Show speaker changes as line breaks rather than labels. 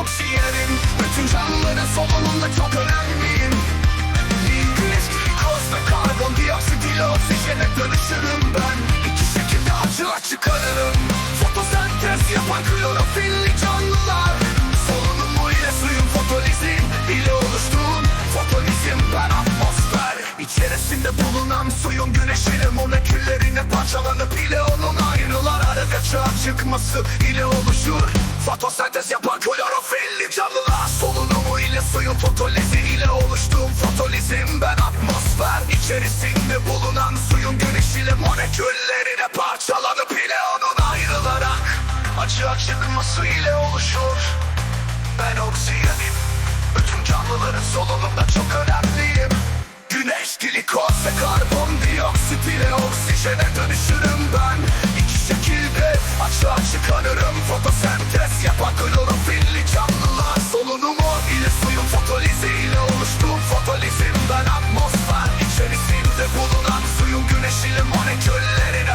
oksijenim Bütün canlıların solunumda çok önemliyim. Güneş glikoz ve karbondioksit ile oksijene dönüşürüm ben. İki şekilde açığa çıkarırım. Fotosentez yapan klorofilli canlılar. Solunumu ile suyun fotolizin ile oluştuğun Fotolizin ben atmosfer. İçerisinde bulunan suyun güneş ile moleküllerine parçalanıp ile onun ayrılarak açığa çıkması ile oluşur suyun fotolizi ile oluştuğum fotolizin ben atmosfer İçerisinde bulunan suyun güneş ile moleküllerine parçalanıp ile onun ayrılarak Açığa çıkması ile oluşur. Ben oksijenim. Bütün canlıların solunumda çok önemliyim. Güneş, glikoz ve karbondioksit ile oksijene dönüşürüm ben. İki şekilde açığa çıkarırım. Fotosentez yapan klorofil She didn't want could let it